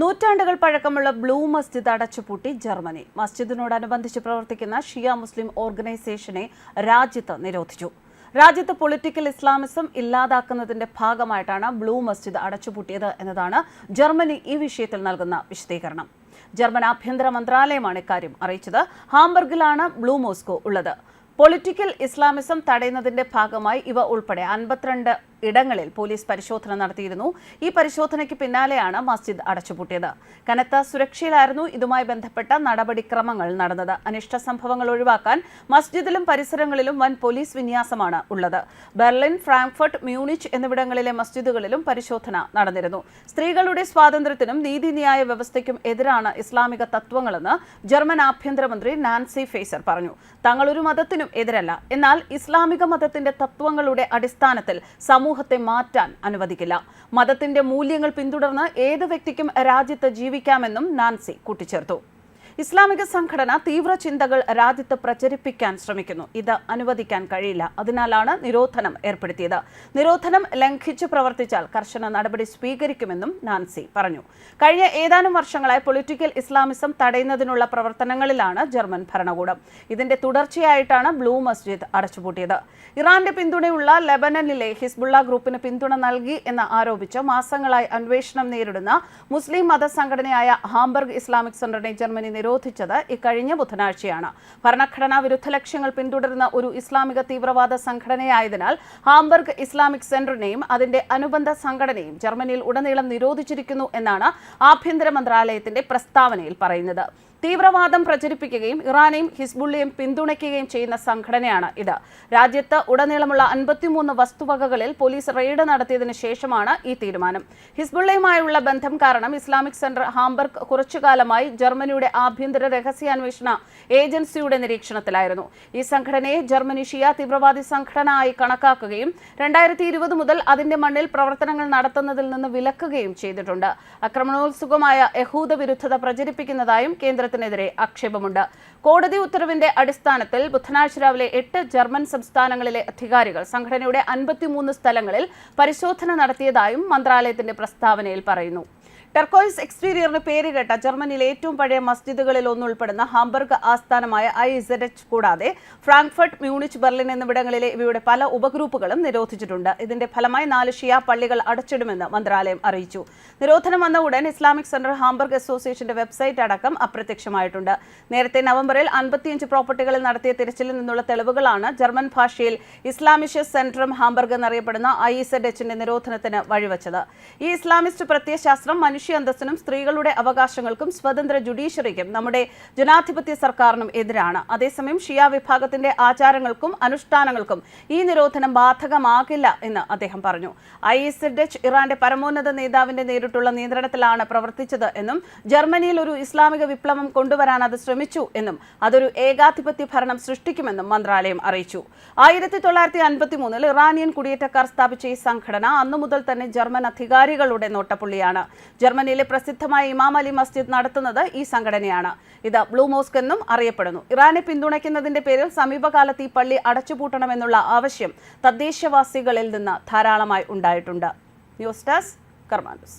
നൂറ്റാണ്ടുകൾ പഴക്കമുള്ള ബ്ലൂ മസ്ജിദ് അടച്ചുപൂട്ടി ജർമ്മനി. മസ്ജിദിനോടനുബന്ധിച്ച് പ്രവർത്തിക്കുന്ന ഷിയ മുസ്ലിം ഓർഗനൈസേഷനെ രാജ്യത്ത് നിരോധിച്ചു. രാജ്യത്ത് പൊളിറ്റിക്കൽ ഇസ്ലാമിസം ഇല്ലാതാക്കുന്നതിന്റെ ഭാഗമായിട്ടാണ് ബ്ലൂ മസ്ജിദ് അടച്ചുപൂട്ടിയത് എന്നതാണ് ജർമ്മനി ഈ വിഷയത്തിൽ നൽകുന്ന വിശദീകരണം. ജർമ്മൻ ആഭ്യന്തര മന്ത്രാലയമാണ് ഇക്കാര്യം അറിയിച്ചത്. ഹാംബർഗിലാണ് ബ്ലൂ മോസ്കോ ഉള്ളത്. പൊളിറ്റിക്കൽ ഇസ്ലാമിസം തടയുന്നതിന്റെ ഭാഗമായി ഇവ ഉൾപ്പെടെ അൻപത്തിരണ്ട് ഇടങ്ങളിൽ പോലീസ് പരിശോധന നടത്തിയിരുന്നു. ഈ പരിശോധനയ്ക്ക് പിന്നാലെയാണ് മസ്ജിദ് അടച്ചുപൂട്ടിയത്. കനത്ത സുരക്ഷയിലായിരുന്നു ഇതുമായി ബന്ധപ്പെട്ട നടപടിക്രമങ്ങൾ നടന്നത്. അനിഷ്ട സംഭവങ്ങൾ ഒഴിവാക്കാൻ മസ്ജിദിലും പരിസരങ്ങളിലും വൻ പോലീസ് വിന്യാസമാണ് ഉള്ളത്. ബെർലിൻ ഫ്രാങ്ക്ഫർട്ട് മ്യൂണിച്ച് എന്നിവിടങ്ങളിലെ മസ്ജിദുകളിലും പരിശോധന നടന്നിരുന്നു. സ്ത്രീകളുടെ സ്വാതന്ത്ര്യത്തിനും നീതിന്യായ വ്യവസ്ഥയ്ക്കും എതിരാണ് ഇസ്ലാമിക തത്വങ്ങളെന്ന് ജർമ്മൻ ആഭ്യന്തരമന്ത്രി നാൻസി ഫേസർ പറഞ്ഞു. തങ്ങളൊരു മതത്തിനും എതിരല്ല. എന്നാൽ ഇസ്ലാമിക മതത്തിന്റെ തത്വങ്ങളുടെ അടിസ്ഥാനത്തിൽ സമൂഹത്തെ മാറ്റാൻ അനുവദിക്കില്ല. മതത്തിന്റെ മൂല്യങ്ങൾ പിന്തുടർന്ന് ഏത് വ്യക്തിക്കും രാജ്യത്ത് ജീവിക്കാമെന്നും നാൻസി കൂട്ടിച്ചേർത്തു. ഇസ്ലാമിക സംഘടന തീവ്ര ചിന്തകൾ രാജ്യത്ത് പ്രചരിപ്പിക്കാൻ ശ്രമിക്കുന്നു. ഇത് അനുവദിക്കാൻ കഴിയില്ല. അതിനാലാണ് നിരോധനം ഏർപ്പെടുത്തിയത്. നിരോധനം ലംഘിച്ച് പ്രവർത്തിച്ചാൽ കർശന നടപടി സ്വീകരിക്കുമെന്നും നാൻസി പറഞ്ഞു. കഴിഞ്ഞ ഏതാനും വർഷങ്ങളായി പൊളിറ്റിക്കൽ ഇസ്ലാമിസം തടയുന്നതിനുള്ള പ്രവർത്തനങ്ങളിലാണ് ജർമ്മൻ ഭരണകൂടം. ഇതിന്റെ തുടർച്ചയായിട്ടാണ് ബ്ലൂ മസ്ജിദ് അടച്ചുപൂട്ടിയത്. ഇറാന്റെ പിന്തുണയുള്ള ലെബനനിലെ ഹിസ്ബുള്ള ഗ്രൂപ്പിന് പിന്തുണ നൽകി എന്ന് ആരോപിച്ച് മാസങ്ങളായി അന്വേഷണം നേരിടുന്ന മുസ്ലിം മതസംഘടനയായ ഹാംബർഗ് ഇസ്ലാമിക് സെന്ററിനെ ജർമ്മനി നിരോധിച്ചത് ഇക്കഴിഞ്ഞ ബുധനാഴ്ചയാണ്. ഭരണഘടനാ വിരുദ്ധ ലക്ഷ്യങ്ങൾ പിന്തുടരുന്ന ഒരു ഇസ്ലാമിക തീവ്രവാദ സംഘടനയായതിനാൽ ഹാംബർഗ് ഇസ്ലാമിക് സെന്ററിനെയും അതിന്റെ അനുബന്ധ സംഘടനയും ജർമ്മനിയിൽ ഉടനീളം നിരോധിച്ചിരിക്കുന്നു എന്നാണ് ആഭ്യന്തര മന്ത്രാലയത്തിന്റെ പ്രസ്താവനയിൽ പറയുന്നത്. തീവ്രവാദം പ്രചരിപ്പിക്കുകയും ഇറാനെയും ഹിസ്ബുള്ളിയും പിന്തുണയ്ക്കുകയും ചെയ്യുന്ന സംഘടനയാണ് ഇത്. രാജ്യത്ത് ഉടനീളമുള്ള അൻപത്തിമൂന്ന് വസ്തുവകകളിൽ പോലീസ് റെയ്ഡ് നടത്തിയതിനു ശേഷമാണ് ഈ തീരുമാനം. ഹിസ്ബുള്ളയുമായുള്ള ബന്ധം കാരണം ഇസ്ലാമിക് സെന്റർ ഹാംബർഗ് കുറച്ചുകാലമായി ജർമ്മനിയുടെ ആഭ്യന്തര രഹസ്യാന്വേഷണ ഏജൻസിയുടെ നിരീക്ഷണത്തിലായിരുന്നു. ഈ സംഘടനയെ ജർമ്മനി ഷിയ തീവ്രവാദി സംഘടന ആയി കണക്കാക്കുകയും രണ്ടായിരത്തി ഇരുപത് മുതൽ അതിന്റെ മണ്ണിൽ പ്രവർത്തനങ്ങൾ നടത്തുന്നതിൽ നിന്ന് വിലക്കുകയും ചെയ്തിട്ടുണ്ട്. ആക്രമണോത്സുകമായ യഹൂദ വിരുദ്ധത പ്രചരിപ്പിക്കുന്നതായും കേന്ദ്രത്തിനെതിരെ ആക്ഷേപമുണ്ട്. കോടതി ഉത്തരവിന്റെ അടിസ്ഥാനത്തിൽ ബുധനാഴ്ച രാവിലെ എട്ട് ജർമ്മൻ സംസ്ഥാനങ്ങളിലെ അധികാരികൾ സംഘടനയുടെ അൻപത്തിമൂന്ന് സ്ഥലങ്ങളിൽ പരിശോധന നടത്തിയതായും മന്ത്രാലയത്തിന്റെ പ്രസ്താവനയിൽ പറയുന്നു. ടെർക്കോയിസ് എക്സ്റ്റീരിയറിന് പേരുകേട്ട ജർമ്മനിയിലെ ഏറ്റവും പഴയ മസ്ജിദുകളിൽ ഒന്നുൾപ്പെടുന്ന ഹാംബർഗ് ആസ്ഥാനമായ ഐ ഇസഡ് എച്ച് കൂടാതെ ഫ്രാങ്ക്ഫർട്ട് മ്യൂണിച്ച് ബെർലിൻ എന്നിവിടങ്ങളിലെ ഇവയുടെ പല ഉപഗ്രൂപ്പുകളും നിരോധിച്ചിട്ടുണ്ട്. ഇതിന്റെ ഫലമായി നാല് ഷിയ പള്ളികൾ അടച്ചിടുമെന്ന് മന്ത്രാലയം അറിയിച്ചു. നിരോധനം വന്ന ഉടൻ ഇസ്ലാമിക് സെന്റർ ഹാംബർഗ് അസോസിയേഷന്റെ വെബ്സൈറ്റ് അടക്കം അപ്രത്യക്ഷമായിട്ടുണ്ട്. നേരത്തെ നവംബറിൽ അൻപത്തിയഞ്ച് പ്രോപ്പർട്ടികളിൽ നടത്തിയ തിരച്ചിലിൽ നിന്നുള്ള തെളിവുകളാണ് ജർമ്മൻ ഭാഷയിൽ ഇസ്ലാമിഷ് സെന്ററും ഹാംബർഗ് എന്നറിയപ്പെടുന്ന ഐ ഇസഡ് എച്ചിന്റെ നിരോധനത്തിന് വഴിവെച്ചത്. ഈ ഇസ്ലാമിസ്റ്റ് പ്രത്യയശാസ്ത്രം മനുഷ്യ അന്തസ്സിനും സ്ത്രീകളുടെ അവകാശങ്ങൾക്കും സ്വതന്ത്ര ജുഡീഷ്യറിക്കും നമ്മുടെ ജനാധിപത്യ സർക്കാരിനും എതിരാണ്. അതേസമയം ഷിയ വിഭാഗത്തിന്റെ ആചാരങ്ങൾക്കും അനുഷ്ഠാനങ്ങൾക്കും ഈ നിരോധനം ബാധകമാകില്ല എന്ന് അദ്ദേഹം പറഞ്ഞു. ഐ എസ് ഡച്ച് ഇറാന്റെ പരമോന്നത നേതാവിന്റെ നേരിട്ടുള്ള നിയന്ത്രണത്തിലാണ് പ്രവർത്തിച്ചത് എന്നും ജർമ്മനിയിൽ ഒരു ഇസ്ലാമിക വിപ്ലവം കൊണ്ടുവരാൻ അത് ശ്രമിച്ചു എന്നും അതൊരു ഏകാധിപത്യ ഭരണം സൃഷ്ടിക്കുമെന്നും മന്ത്രാലയം അറിയിച്ചു. ആയിരത്തി തൊള്ളായിരത്തി അൻപത്തി മൂന്നിൽ ഇറാനിയൻ കുടിയേറ്റക്കാർ സ്ഥാപിച്ച ഈ സംഘടന അന്നു മുതൽ തന്നെ ജർമ്മൻ അധികാരികളുടെ നോട്ടപ്പുള്ളിയാണ്. ജർമ്മനിയിലെ പ്രസിദ്ധമായ ഇമാം അലി മസ്ജിദ് നടത്തുന്നത് ഈ സംഘടനയാണ്. ഇത് ബ്ലൂ മോസ്ക് എന്നും അറിയപ്പെടുന്നു. ഇറാനെ പിന്തുണയ്ക്കുന്നതിന്റെ പേരിൽ സമീപകാലത്ത് ഈ പള്ളി അടച്ചുപൂട്ടണമെന്നുള്ള ആവശ്യം തദ്ദേശവാസികളിൽ നിന്ന് ധാരാളമായി ഉണ്ടായിട്ടുണ്ട്. News desk കർമാൻഡസ്